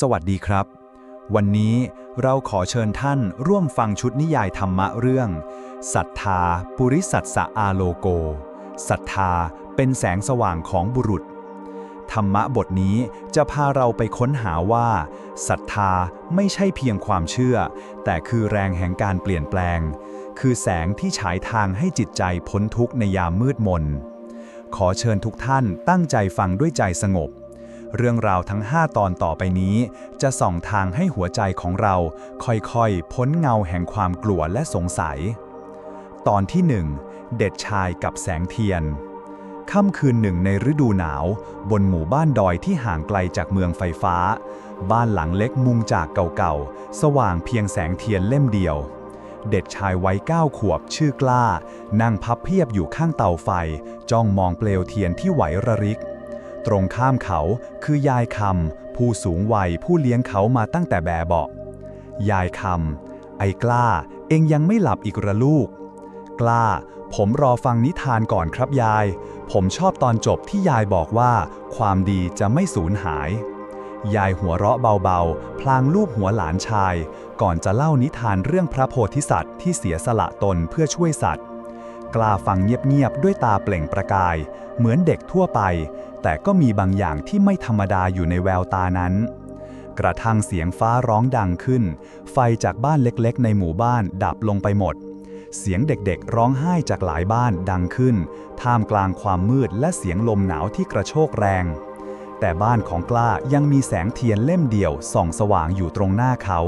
สวัสดีครับ วันนี้เราขอเชิญท่านร่วมฟังชุดนิยายธรรมะเรื่องศรัทธา ปุริสัตสะอาโลโกศรัทธาเป็นแสงสว่างของบุรุษ ธรรมะบทนี้จะพาเราไปค้นหาว่าศรัทธาไม่ใช่เพียงความเชื่อ แต่คือแรงแห่งการเปลี่ยนแปลง คือแสงที่ฉายทางให้จิตใจพ้นทุกข์ในยามมืดมน ขอเชิญทุกท่านตั้งใจฟังด้วยใจสงบ เรื่องราวทั้ง 5 ตอนต่อไปนี้ จะส่องทางให้หัวใจของเรา ค่อยๆ พ้นเงาแห่งความกลัวและสงสัย ตอนที่ 1 เด็ดชายกับแสงเทียน ค่ำคืนหนึ่งในฤดูหนาว บนหมู่บ้านดอยที่ห่างไกลจากเมืองไฟฟ้า บ้านหลังเล็กมุงจากเก่าๆ สว่างเพียงแสงเทียนเล่มเดียวเด็กชายวัยเก้าขวบชื่อกล้า นั่งพับเพียบอยู่ข้างเตาไฟ จ้องมองเปลวเทียนที่ไหวระริก ตรงข้ามเขาคือยายคำผู้สูงวัยผู้เลี้ยงเขามาตั้งแต่แบบเบาะยายคำไอ้กล้า เองยังไม่หลับอีกระลูก กล้า ผมรอฟังนิทานก่อนครับยาย ผมชอบตอนจบที่ยายบอกว่า ความดีจะไม่สูญหาย ยายหัวเราะเบาๆ พลางลูบหัวหลานชาย ก่อนจะเล่านิทานเรื่องพระโพธิสัตว์ที่เสียสละตนเพื่อช่วยสัตว์กล้าฟังเงียบๆด้วยตาเปล่งประกาย เหมือนเด็กทั่วไป แต่ก็มีบางอย่างที่ไม่ธรรมดาอยู่ในแววตานั้น กระทั่งเสียงฟ้าร้องดังขึ้น ไฟจากบ้านเล็กๆ ในหมู่บ้านดับลงไปหมด เสียงเด็กๆ ร้องไห้จากหลายบ้านดังขึ้น ท่ามกลางความมืดและเสียงลมหนาวที่กระโชกแรง แต่บ้านของกล้ายังมีแสงเทียนเล่มเดียวส่องสว่างอยู่ตรงหน้าเขา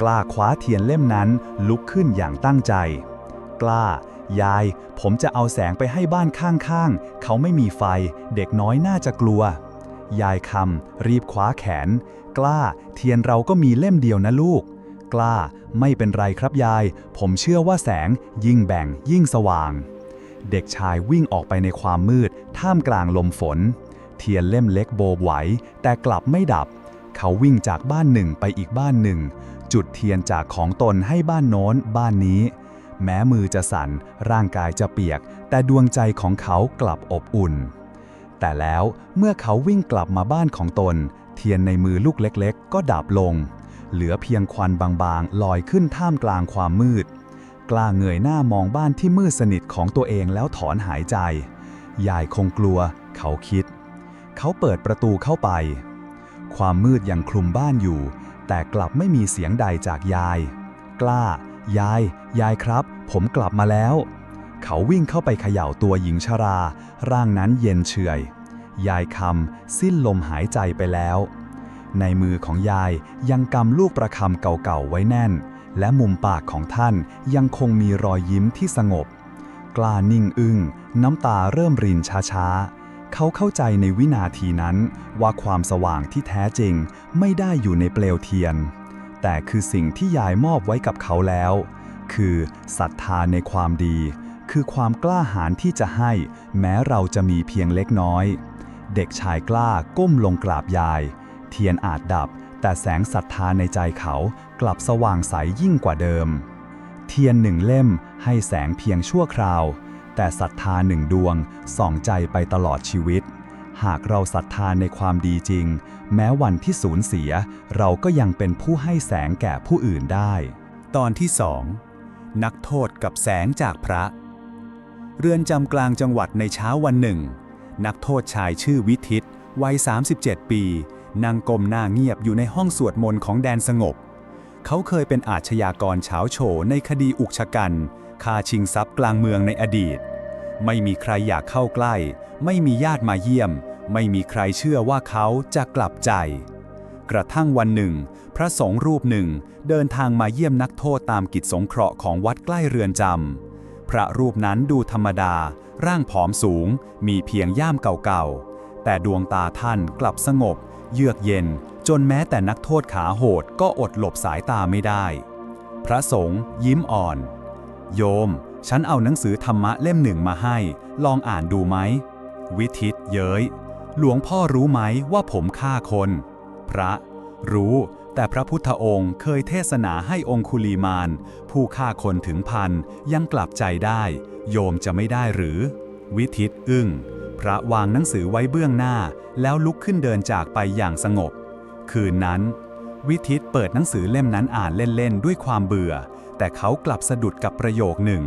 กล้าคว้าเทียนเล่มนั้นลุกขึ้นอย่างตั้งใจ กล้า ยาย ผมจะเอาแสงไปให้บ้านข้างๆ เขาไม่มีไฟ เด็กน้อยน่าจะกลัว ยายคำรีบคว้าแขน กล้า เทียนเราก็มีเล่มเดียวนะลูก กล้า ไม่เป็นไรครับยาย ผมเชื่อว่าแสงยิ่งแบ่งยิ่งสว่าง เด็กชายวิ่งออกไปในความมืด ท่ามกลางลมฝน เทียนเล่มเล็กโบกไหว แต่กลับไม่ดับ เขาวิ่งจากบ้านหนึ่งไปอีกบ้านหนึ่ง จุดเทียนจากของตนให้บ้านโน้นบ้านนี้ แม้มือจะสั่น ร่างกายจะเปียก แต่ดวงใจของเขากลับอบอุ่น แต่แล้วเมื่อเขาวิ่งกลับมาบ้านของตน เทียนในมือลูกเล็กๆ ก็ดับลง เหลือเพียงควันบางๆ ลอยขึ้นท่ามกลางความมืด กล้าเงยหน้ามองบ้านที่มืดสนิทของตัวเองแล้วถอนหายใจ ยายคงกลัว เขาคิด เขาเปิดประตูเข้าไป ความมืดยังคลุมบ้านอยู่ แต่กลับไม่มีเสียงใดจากยาย กล้า ยาย ยายครับ ผมกลับมาแล้ว เขาวิ่งเข้าไปเขย่าตัวหญิงชรา ร่างนั้นเย็นเฉยยายคำสิ้นลมหายใจไปแล้ว ในมือของยายยังกำลูกประคำเก่าๆไว้แน่น และมุมปากของท่านยังคงมีรอยยิ้มที่สงบ กล้านิ่งอึง้งน้ำตาเริ่มรินช้าๆ เขาเข้าใจในวินาทีนั้นว่าความสว่างที่แท้จริงไม่ได้อยู่ในเปลวเทียน แต่คือสิ่งที่ยายมอบไว้กับเขาแล้ว คือศรัทธาในความดี คือความกล้าหาญที่จะให้ แม้เราจะมีเพียงเล็กน้อย เด็กชายกล้าก้มลงกราบยาย เทียนอาจดับ แต่แสงศรัทธาในใจเขากลับสว่างใสยิ่งกว่าเดิม เทียนหนึ่งเล่มให้แสงเพียงชั่วคราว แต่ศรัทธาหนึ่งดวงส่องใจไปตลอดชีวิต หากเราศรัทธาในความดีจริง แม้วันที่สูญเสีย เราก็ยังเป็นผู้ให้แสงแก่ผู้อื่นได้ ตอนที่สองนักโทษกับแสงจากพระ เรือนจำกลางจังหวัดในเช้าวันหนึ่ง นักโทษชายชื่อวิทิตวัย 37 ปีนั่งกลมหน้าเงียบอยู่ในห้องสวดมนต์ของแดนสงบ เขาเคยเป็นอาชญากรเฉาโฉในคดีอุกชะกันฆ่าชิงทรัพย์กลางเมืองในอดีต ไม่มีใครอยากเข้าใกล้ ไม่มีญาติมาเยี่ยม ไม่มีใครเชื่อว่าเขาจะกลับใจ กระทั่งวันหนึ่ง พระสงฆ์รูปหนึ่งเดินทางมาเยี่ยมนักโทษตามกิจสงเคราะห์ของวัดใกล้เรือนจำพระรูปนั้นดูธรรมดา ร่างผอมสูง มีเพียงย่ามเก่าๆ แต่ดวงตาท่านกลับสงบ เยือกเย็น จนแม้แต่นักโทษขาโหดก็อดหลบสายตาไม่ได้ พระสงฆ์ยิ้มอ่อน โยม ฉันเอาหนังสือธรรมะเล่มหนึ่งมาให้ ลองอ่านดูไหม วิทิตเย้ย หลวงพ่อรู้ไหมว่าผมฆ่าคน พระ รู้ แต่พระพุทธองค์เคยเทศนาให้องคุลีมาน ผู้ฆ่าคนถึงพันยังกลับใจได้ โยมจะไม่ได้หรือ วิทิตอึ้ง พระวางหนังสือไว้เบื้องหน้า แล้วลุกขึ้นเดินจากไปอย่างสงบ คืนนั้น วิทิตเปิดหนังสือเล่มนั้นอ่านเล่นๆด้วยความเบื่อ แต่เขากลับสะดุดกับประโยคหนึ่ง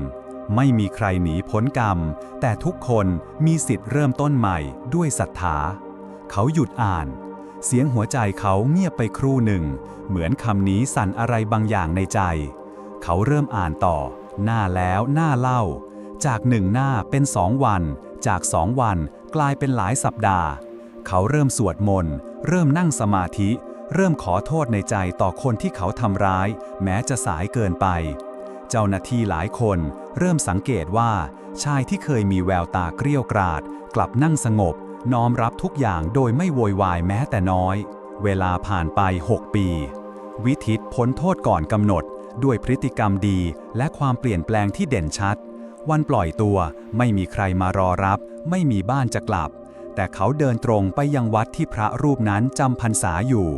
ไม่มีใครหนีพ้นกรรม แต่ทุกคนมีสิทธิ์เริ่มต้นใหม่ด้วยศรัทธา เขาหยุดอ่าน เสียงหัวใจเขาเงียบไปครู่หนึ่ง เหมือนคำนี้สั่นอะไรบางอย่างในใจ เขาเริ่มอ่านต่อ หน้าแล้วหน้าเล่า จากหนึ่งหน้าเป็นสองวัน จากสองวันกลายเป็นหลายสัปดาห์ เขาเริ่มสวดมนต์ เริ่มนั่งสมาธิ เริ่มขอโทษในใจต่อคนที่เขาทำร้าย แม้จะสายเกินไป เจ้าหน้าที่หลายคน เริ่มสังเกตว่า ชายที่เคยมีแววตาเกรี้ยวกราด กลับนั่งสงบ น้อมรับทุกอย่างโดยไม่โวยวายแม้แต่น้อย เวลาผ่านไป 6 ปี วิทิตพ้นโทษก่อนกำหนด ด้วยพฤติกรรมดีและความเปลี่ยนแปลงที่เด่นชัด วันปล่อยตัวไม่มีใครมารอรับ ไม่มีบ้านจะกลับ แต่เขาเดินตรงไปยังวัดที่พระรูปนั้นจำพรรษาอยู่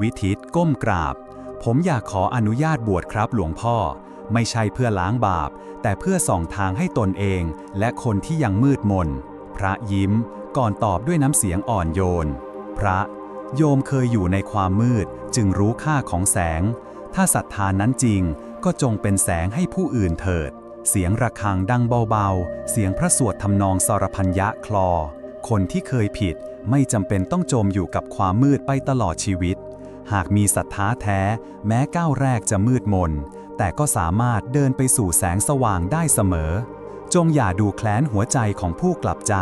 วิทิตก้มกราบ ผมอยากขออนุญาตบวชครับหลวงพ่อ ไม่ใช่เพื่อล้างบาป แต่เพื่อส่องทางให้ตนเองและคนที่ยังมืดมน พระยิ้มก่อนตอบด้วยน้ำเสียงอ่อนโยน พระ โยมเคยอยู่ในความมืดจึงรู้ค่าของแสง ถ้าศรัทธานั้นจริงก็จงเป็นแสงให้ผู้อื่นเถิด เสียงระฆังดังเบาๆ เสียงพระสวดทำนองสรพัญญะคลอ คนที่เคยผิดไม่จำเป็นต้องจมอยู่กับความมืดไปตลอดชีวิต หากมีศรัทธาแท้ แม้ก้าวแรกจะมืดมน แต่ก็สามารถเดินไปสู่แสงสว่างได้เสมอ จงอย่าดูแคลนหัวใจของผู้กลับใจ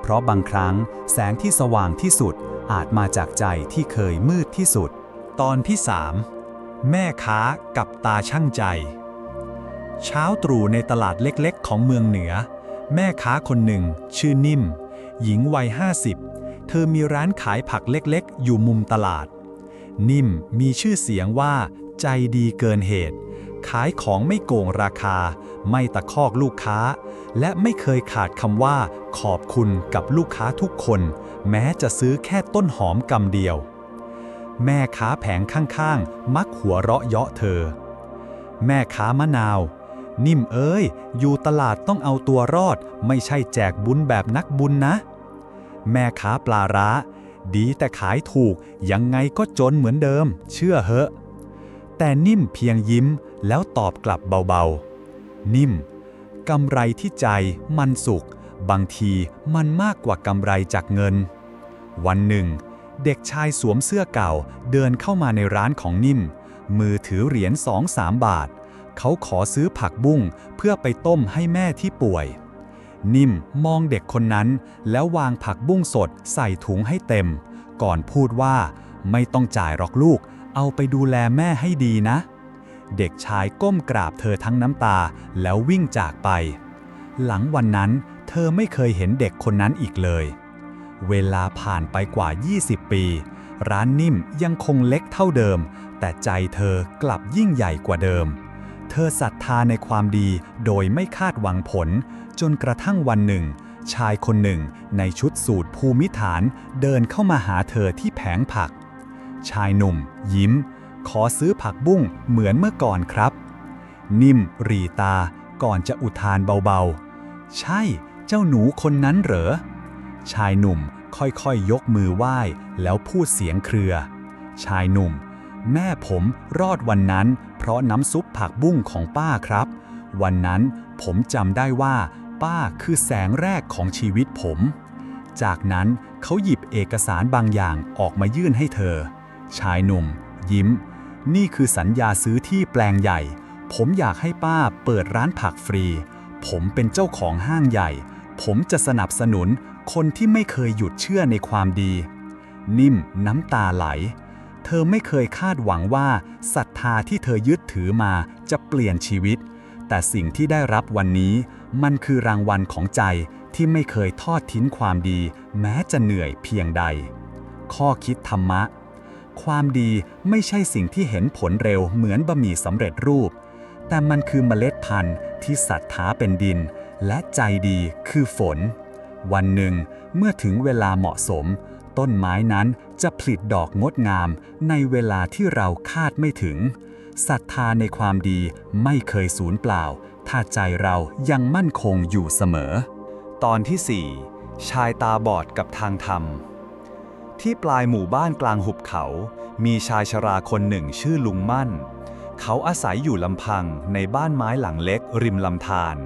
เพราะบางครั้งแสงที่สว่างที่สุดอาจมาจากใจที่เคยมืดที่สุด ตอนที่ 3 แม่ค้ากับตาช่างใจ เช้าตรู่ในตลาดเล็กๆ ของเมืองเหนือ แม่ค้าคนหนึ่ง ชื่อนิ่ม หญิงวัย 50 เธอมีร้านขายผักเล็กๆ อยู่มุมตลาด นิ่มมีชื่อเสียงว่าใจดีเกินเหตุ ขายของไม่โกงราคา ไม่ตะคอกลูกค้า และไม่เคยขาดคำว่า ขอบคุณกับลูกค้าทุกคน แม้จะซื้อแค่ต้นหอมกำเดียว แม่ค้าแผงข้างๆ มักหัวเราะเยาะเธอ แม่ค้ามะนาว นิ่มเอ้ย อยู่ตลาดต้องเอาตัวรอด ไม่ใช่แจกบุญแบบนักบุญนะ แม่ค้าปลาร้า ดีแต่ขายถูกยังไงก็จนเหมือนเดิม เชื่อเหอะ แต่นิ่มเพียงยิ้มแล้วตอบกลับเบาๆ นิ่มกำไรที่ใจมันสุข บางทีมันมากกว่ากำไรจากเงิน วันหนึ่ง เด็กชายสวมเสื้อเก่าเดินเข้ามาในร้านของนิ่ม มือถือเหรียญสองสามบาท เขาขอซื้อผักบุ้งเพื่อไปต้มให้แม่ที่ป่วย นิ่มมองเด็กคนนั้นแล้ววางผักบุ้งสดใส่ถุงให้เต็ม ก่อนพูดว่า ไม่ต้องจ่ายหรอกลูก เอาไปดูแลแม่ให้ดีนะ เด็กชายก้มกราบเธอทั้งน้ำตาแล้ววิ่งจากไป หลังวันนั้นเธอไม่เคยเห็นเด็กคนนั้นอีกเลย เวลาผ่านไปกว่า 20 ปี ร้านนิ่มยังคงเล็กเท่าเดิม แต่ใจเธอกลับยิ่งใหญ่กว่าเดิม เธอศรัทธาในความดีโดยไม่คาดหวังผล จนกระทั่งวันหนึ่งชายคนหนึ่งในชุดสูทภูมิฐานเดินเข้ามาหาเธอที่แผงผัก ชายหนุ่ม ยิ้ม ขอซื้อผักบุ้งเหมือนเมื่อก่อนครับ นิ่มรีตาก่อนจะอุทานเบาๆ ใช่เจ้าหนูคนนั้นเหรอ ชายหนุ่มค่อยๆยกมือไหว้แล้วพูดเสียงเครือ ชายหนุ่ม แม่ผมรอดวันนั้น เพราะน้ำซุปผักบุ้งของป้าครับ วันนั้นผมจำได้ว่า ป้าคือแสงแรกของชีวิตผม จากนั้นเขาหยิบเอกสารบางอย่างออกมายื่นให้เธอ ชายหนุ่ม ยิ้ม นี่คือสัญญาซื้อที่แปลงใหญ่ ผมอยากให้ป้าเปิดร้านผักฟรี ผมเป็นเจ้าของห้างใหญ่ ผมจะสนับสนุนคนที่ไม่เคยหยุดเชื่อในความดี นิ่มน้ำตาไหล เธอไม่เคยคาดหวังว่าศรัทธาที่เธอยึดถือมาจะเปลี่ยนชีวิต แต่สิ่งที่ได้รับวันนี้มันคือรางวัลของใจที่ไม่เคยทอดทิ้งความดี แม้จะเหนื่อยเพียงใด ข้อคิดธรรมะ ความดีไม่ใช่สิ่งที่เห็นผลเร็วเหมือนบะหมี่สำเร็จรูป แต่มันคือเมล็ดพันธุ์ที่ศรัทธาเป็นดิน และใจดีคือฝน วันหนึ่ง เมื่อถึงเวลาเหมาะสม ต้นไม้นั้นจะผลิดดอกงดงามในเวลาที่เราคาดไม่ถึงศรัทธาในความดีไม่เคยสูญเปล่า ถ้าใจเรายังมั่นคงอยู่เสมอ ตอนที่ 4 ชายตาบอดกับทางธรรม ที่ปลายหมู่บ้านกลางหุบเขา มีชายชราคนหนึ่งชื่อลุงมั่น เขาอาศัยอยู่ลำพังในบ้านไม้หลังเล็กริมลำธาร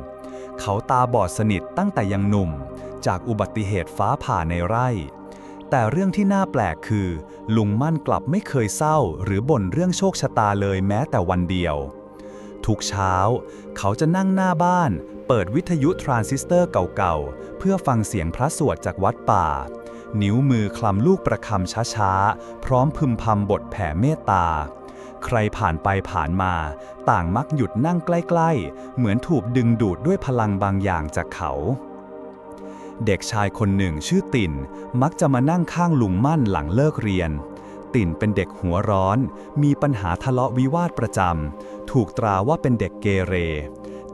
เขาตาบอดสนิทตั้งแต่ยังหนุ่ม จากอุบัติเหตุฟ้าผ่าในไร่ แต่เรื่องที่น่าแปลกคือ ลุงมั่นกลับไม่เคยเศร้า หรือบ่นเรื่องโชคชะตาเลยแม้แต่วันเดียว ทุกเช้า เขาจะนั่งหน้าบ้าน เปิดวิทยุทรานซิสเตอร์เก่าๆ เพื่อฟังเสียงพระสวดจากวัดป่า นิ้วมือคลำลูกประคำช้าๆ พร้อมพึมพำบทแผ่เมตตา ใครผ่านไปผ่านมา ต่างมักหยุดนั่งใกล้ๆ เหมือนถูกดึงดูดด้วยพลังบางอย่างจากเขา เด็กชายคนหนึ่งชื่อติ่น มักจะมานั่งข้างลุงมั่นหลังเลิกเรียน ติ่นเป็นเด็กหัวร้อน มีปัญหาทะเลาะวิวาทประจำถูกตราว่าเป็นเด็กเกเร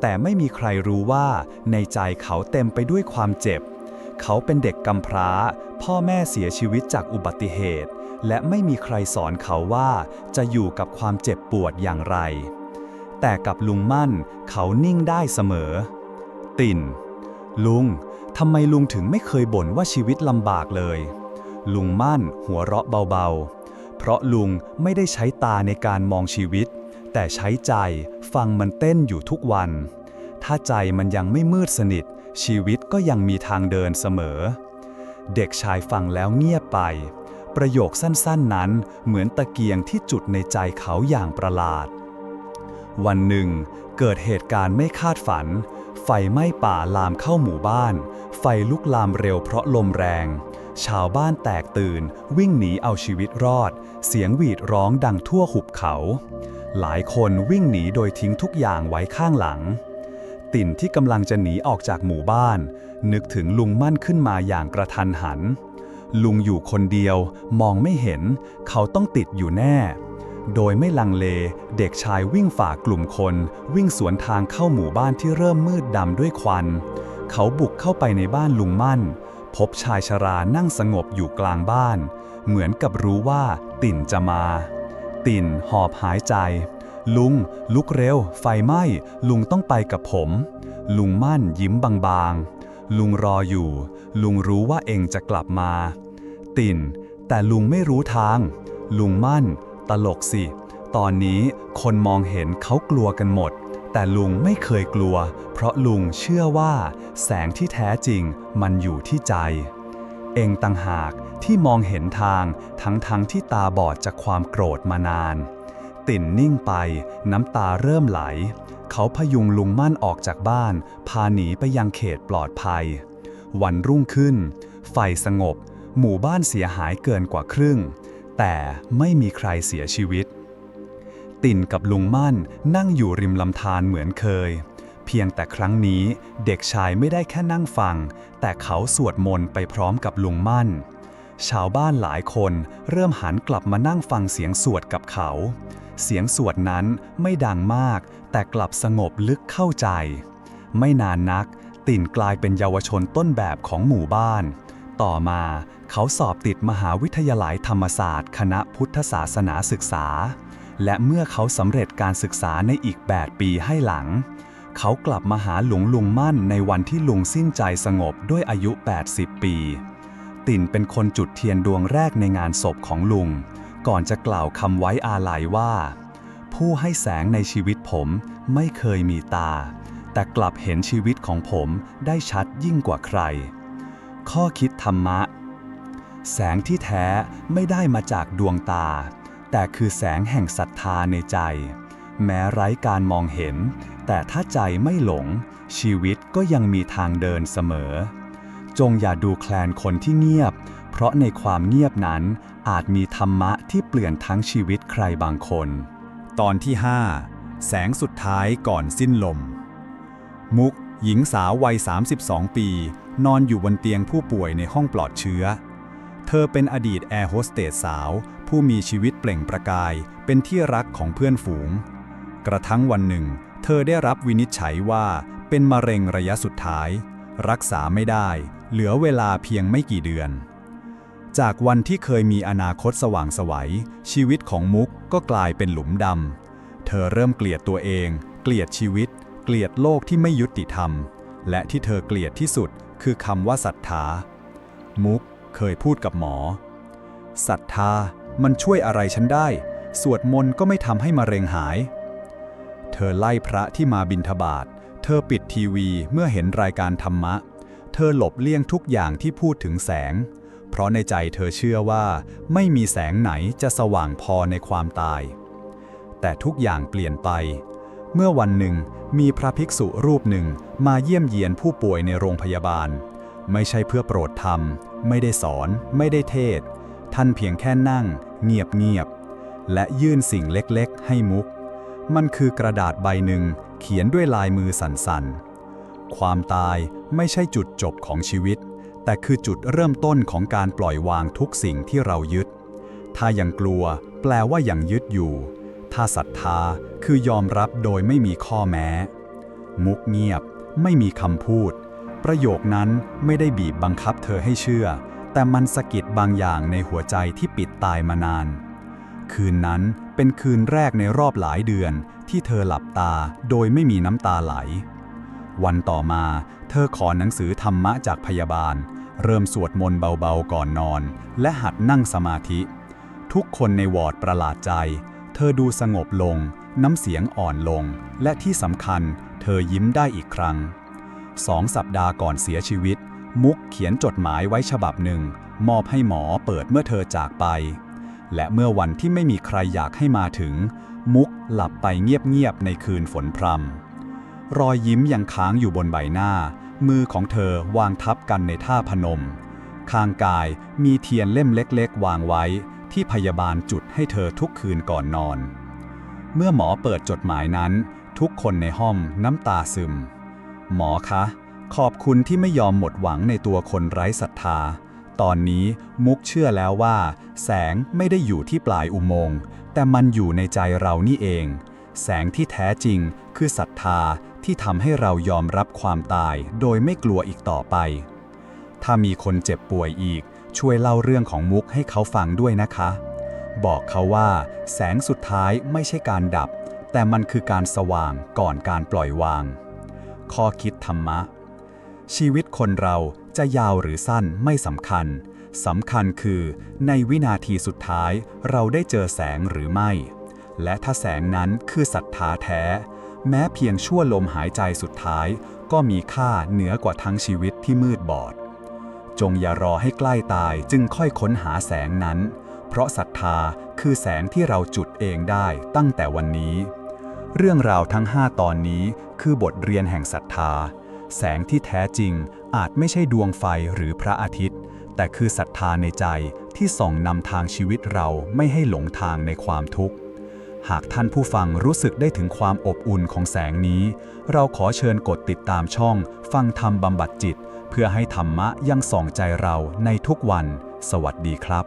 แต่ไม่มีใครรู้ว่าในใจเขาเต็มไปด้วยความเจ็บ เขาเป็นเด็กกำพร้า พ่อแม่เสียชีวิตจากอุบัติเหตุ และไม่มีใครสอนเขาว่าจะอยู่กับความเจ็บปวดอย่างไร แต่กับลุงมั่นเขานิ่งได้เสมอ ติ่น ลุงทำไมลุงถึงไม่เคยบ่นว่าชีวิตลำบากเลย ลุงมั่นหัวเราะเบาๆ เพราะลุงไม่ได้ใช้ตาในการมองชีวิต แต่ใช้ใจฟังมันเต้นอยู่ทุกวัน ถ้าใจมันยังไม่มืดสนิท ชีวิตก็ยังมีทางเดินเสมอ เด็กชายฟังแล้วเงียบไป ประโยคสั้นๆนั้นเหมือนตะเกียงที่จุดในใจเขาอย่างประหลาด วันหนึ่ง เกิดเหตุการณ์ไม่คาดฝัน ไฟไหม้ป่าลามเข้าหมู่บ้าน ไฟลุกลามเร็วเพราะลมแรง ชาวบ้านแตกตื่น วิ่งหนีเอาชีวิตรอด เสียงหวีดร้องดังทั่วหุบเขา หลายคนวิ่งหนีโดยทิ้งทุกอย่างไว้ข้างหลัง ติ่นที่กำลังจะหนีออกจากหมู่บ้าน นึกถึงลุงมั่นขึ้นมาอย่างกระทันหัน ลุงอยู่คนเดียว มองไม่เห็น เขาต้องติดอยู่แน่ โดยไม่ลังเล เด็กชายวิ่งฝ่ากลุ่มคน วิ่งสวนทางเข้าหมู่บ้านที่เริ่มมืดดำด้วยควัน เขาบุกเข้าไปในบ้านลุงมั่น พบชายชรานั่งสงบอยู่กลางบ้าน เหมือนกับรู้ว่าติ่นจะมา ติ่นหอบหายใจ ลุง ลุกเร็ว ไฟไหม้ ลุงต้องไปกับผม ลุงมั่นยิ้มบางๆ ลุงรออยู่ ลุงรู้ว่าเองจะกลับมา ติ่น แต่ลุงไม่รู้ทาง ลุงมั่น ตลกสิ ตอนนี้คนมองเห็นเขากลัวกันหมด แต่ลุงไม่เคยกลัว เพราะลุงเชื่อว่า แสงที่แท้จริงมันอยู่ที่ใจ เองต่างหากที่มองเห็นทางทั้งทั้งที่ตาบอดจากความโกรธมานาน ติ่นนิ่งไป น้ำตาเริ่มไหล เขาพยุงลุงมั่นออกจากบ้าน พาหนีไปยังเขตปลอดภัย วันรุ่งขึ้น ไฟสงบ หมู่บ้านเสียหายเกินกว่าครึ่ง แต่ไม่มีใครเสียชีวิต ติ่นกับลุงมั่นนั่งอยู่ริมลำธารเหมือนเคย เพียงแต่ครั้งนี้เด็กชายไม่ได้แค่นั่งฟัง แต่เขาสวดมนต์ไปพร้อมกับลุงมั่นชาวบ้านหลายคนเริ่มหันกลับมานั่งฟังเสียงสวดกับเขา เสียงสวดนั้นไม่ดังมาก แต่กลับสงบลึกเข้าใจ ไม่นานนัก ติ่นกลายเป็นเยาวชนต้นแบบของหมู่บ้าน ต่อมาเขาสอบติดมหาวิทยาลัยธรรมศาสตร์ คณะพุทธศาสนาศึกษา และเมื่อเขาสำเร็จการศึกษาในอีก 8 ปีให้หลัง เขากลับมาหาหลวงลุงมั่นในวันที่ลุงสิ้นใจสงบด้วยอายุ 80 ปี ติ่นเป็นคนจุดเทียนดวงแรกในงานศพของลุง ก่อนจะกล่าวคำไว้อาลัยว่า ผู้ให้แสงในชีวิตผมไม่เคยมีตา แต่กลับเห็นชีวิตของผมได้ชัดยิ่งกว่าใคร ข้อคิดธรรมะ แสงที่แท้ไม่ได้มาจากดวงตา แต่คือแสงแห่งศรัทธาในใจ แม้ไร้การมองเห็น แต่ถ้าใจไม่หลง ชีวิตก็ยังมีทางเดินเสมอ จงอย่าดูแคลนคนที่เงียบ ราะในความเงียบนั้นอาจมีธรรมะที่เปลี่ยนทั้งชีวิตใครบางคน ตอนที่ 5 แสงสุดท้ายก่อนสิ้นลม มุก หญิงสาววัย 32 ปี นอนอยู่บนเตียงผู้ป่วยในห้องปลอดเชื้อ เธอเป็นอดีตแอร์โฮสเตสสาว ผู้มีชีวิตเปล่งประกาย เป็นที่รักของเพื่อนฝูง กระทั่งวันหนึ่ง เธอได้รับวินิจฉัยว่าเป็นมะเร็งระยะสุดท้าย รักษาไม่ได้ เหลือเวลาเพียงไม่กี่เดือน จากวันที่เคยมีอนาคตสว่างไสวัย ชีวิตของมุกก็กลายเป็นหลุมดำ เธอเริ่มเกลียดตัวเอง เกลียดชีวิต เกลียดโลกที่ไม่ยุติธรรม และที่เธอเกลียดที่สุดคือคำว่าศรัทธา มุกเคยพูดกับหมอ ศรัทธามันช่วยอะไรฉันได้ สวดมนต์ก็ไม่ทำให้มะเร็งหาย เธอไล่พระที่มาบิณฑบาตเธอปิดทีวีเมื่อเห็นรายการธรรมะ เธอหลบเลี่ยงทุกอย่างที่พูดถึงแสง เพราะในใจเธอเชื่อว่าไม่มีแสงไหนจะสว่างพอในความตาย แต่ทุกอย่างเปลี่ยนไป เมื่อวันหนึ่งมีพระภิกษุรูปหนึ่งมาเยี่ยมเยียนผู้ป่วยในโรงพยาบาล ไม่ใช่เพื่อโปรดธรรม ไม่ได้สอน ไม่ได้เทศ ท่านเพียงแค่นั่ง เงียบๆและยื่นสิ่งเล็กๆ ให้มุก มันคือกระดาษใบหนึ่งเขียนด้วยลายมือสั่นๆความตายไม่ใช่จุดจบของชีวิต แต่คือจุดเริ่มต้นของการปล่อยวางทุกสิ่งที่เรายึด ถ้ายังกลัว แปลว่ายังยึดอยู่ ถ้าศรัทธาคือยอมรับโดยไม่มีข้อแม้ มุกเงียบ ไม่มีคำพูด ประโยคนั้นไม่ได้บีบบังคับเธอให้เชื่อ แต่มันสะกิดบางอย่างในหัวใจที่ปิดตายมานาน คืนนั้นเป็นคืนแรกในรอบหลายเดือนที่เธอหลับตาโดยไม่มีน้ำตาไหล วันต่อมา เธอขอหนังสือธรรมะจากพยาบาล เริ่มสวดมนต์เบาๆก่อนนอน และหัดนั่งสมาธิ ทุกคนในวอร์ดประหลาดใจ เธอดูสงบลง น้ำเสียงอ่อนลง และที่สำคัญ เธอยิ้มได้อีกครั้งสองสัปดาห์ก่อนเสียชีวิต มุกเขียนจดหมายไว้ฉบับหนึ่ง มอบให้หมอเปิดเมื่อเธอจากไป และเมื่อวันที่ไม่มีใครอยากให้มาถึง มุกหลับไปเงียบๆในคืนฝนพรำรอยยิ้มยังค้างอยู่บนใบหน้า มือของเธอวางทับกันในท่าพนม ข้างกายมีเทียนเล่มเล็กๆ วางไว้ที่พยาบาลจุดให้เธอทุกคืนก่อนนอน เมื่อหมอเปิดจดหมายนั้น ทุกคนในห้องน้ำตาซึม หมอคะ ขอบคุณที่ไม่ยอมหมดหวังในตัวคนไร้ศรัทธา ตอนนี้มุกเชื่อแล้วว่า แสงไม่ได้อยู่ที่ปลายอุโมงค์แต่มันอยู่ในใจเรานี่เอง แสงที่แท้จริงคือศรัทธา ที่ทำให้เรายอมรับความตายโดยไม่กลัวอีกต่อไป ถ้ามีคนเจ็บป่วยอีก ช่วยเล่าเรื่องของมุกให้เขาฟังด้วยนะคะ บอกเขาว่า แสงสุดท้ายไม่ใช่การดับ แต่มันคือการสว่างก่อนการปล่อยวาง ข้อคิดธรรมะ ชีวิตคนเราจะยาวหรือสั้นไม่สำคัญสำคัญคือในวินาทีสุดท้ายเราได้เจอแสงหรือไม่ และถ้าแสงนั้นคือศรัทธาแท้ แม้เพียงชั่วลมหายใจสุดท้าย ก็มีค่าเหนือกว่าทั้งชีวิตที่มืดบอด จงอย่ารอให้ใกล้ตายจึงค่อยค้นหาแสงนั้น เพราะศรัทธาคือแสงที่เราจุดเองได้ตั้งแต่วันนี้ เรื่องราวทั้ง 5 ตอนนี้คือบทเรียนแห่งศรัทธา แสงที่แท้จริงอาจไม่ใช่ดวงไฟหรือพระอาทิตย์ แต่คือศรัทธาในใจที่ส่องนำทางชีวิตเราไม่ให้หลงทางในความทุกข์ หากท่านผู้ฟังรู้สึกได้ถึงความอบอุ่นของแสงนี้ เราขอเชิญกดติดตามช่อง ฟังธรรมบำบัดจิต เพื่อให้ธรรมะยังส่องใจเราในทุกวัน สวัสดีครับ